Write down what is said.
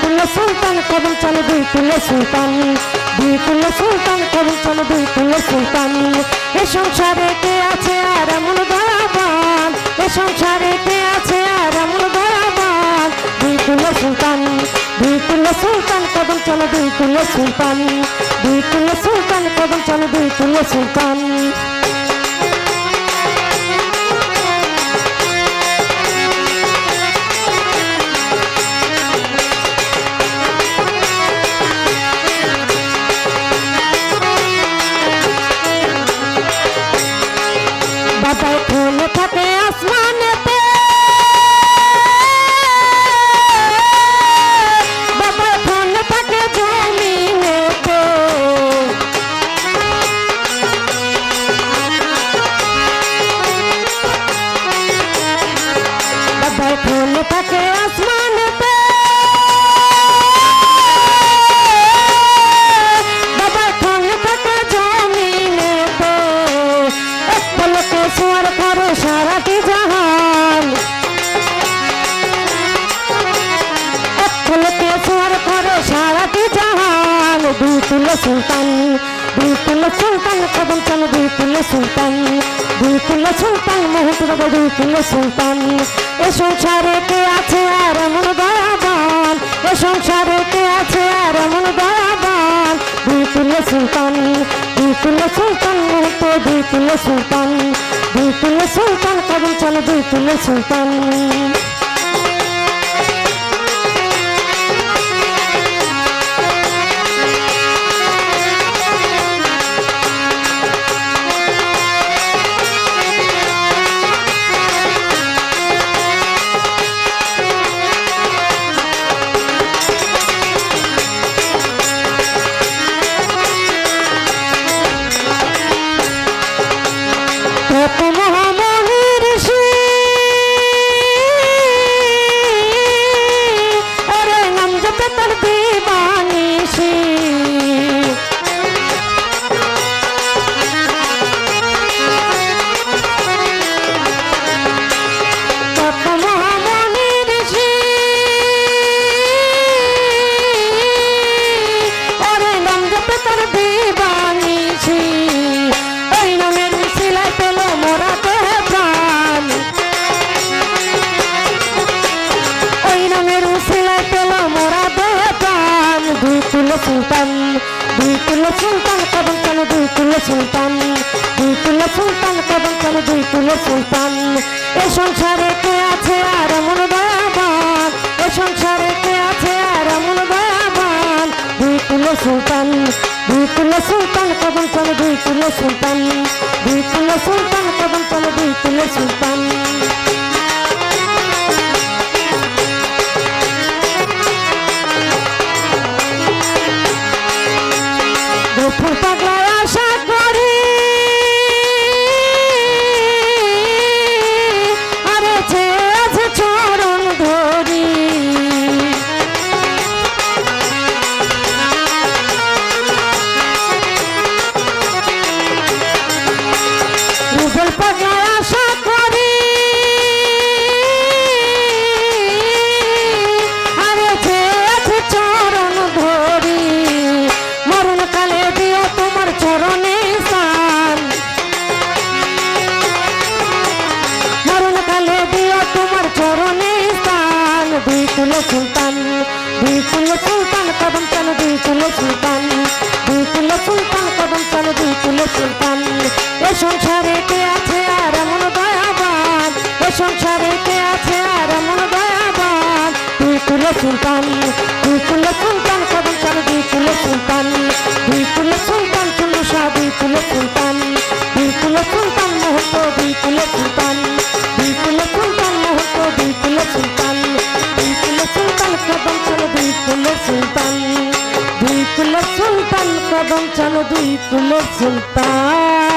কুল সুলতান কদম চলে কুল সুলতান। কুল সুলতান কদম চলে কুল সুলতান। এ সংসারে কে আছে আর এমন দয়াবান? এ সংসারে কে আছে আর এমন দয়াবান? কুল সুলতান কুল সুলতান কদম চলে কুল সুলতান। কুল সুলতান কদম চলে কুল সুলতান। সুলতান তুলে সুলতান কদম চাল তুলে সুলতান তুলে সুলতান মুহূর্ত তুলে সুলতান। এ সংসারে কে আছে আর এমন দয়াবান? এ সংসারে কে আছে আর এমন দয়াবান? তুলে সুলতান তুলে সুলতান মুহূর্ত তুলে সুলতান তুলে সুলতান কদম চাল তুলে সুলতান। সুলতান, দুই সুলতান কদম চলো দুই তুলো সুলতান? দুই সুলতান কদম চলো দুই তুলো সুলতান? এ সংসারে কে আছে আর এমন দয়াবান? এ সংসারে কে আছে আর এমন দয়াবান? দুই সুলতান দুই সুলতান কদম চলো দুই তুলো সুলতান? দুই সুলতান কদম চলো দুই তুলো সুলতান? সুলতান দুই কুলো সুলতান কদম চালো দুই কুলো সুলতান দুই কুলো সুলতান কদম চালো দুই কুলো সুলতান এ সংসারে কে আছে আর এমন দয়াবান এ সংসারে কে আছে আর এমন দয়াবান দুই কুলো সুলতান দুই কুলো সুলতান কদম চালো দুই কুলো সুলতান দুই কুলো সুলতান চুল্লু শাহ দুই কুলো সুলতান দুই কুলো সুলতান মুহূর্ত দুই কুলো সুলতান কদম চলো দুই কুলো সুলতান। দুই কুলো সুলতান কদম চলো দুই কুলো সুলতান।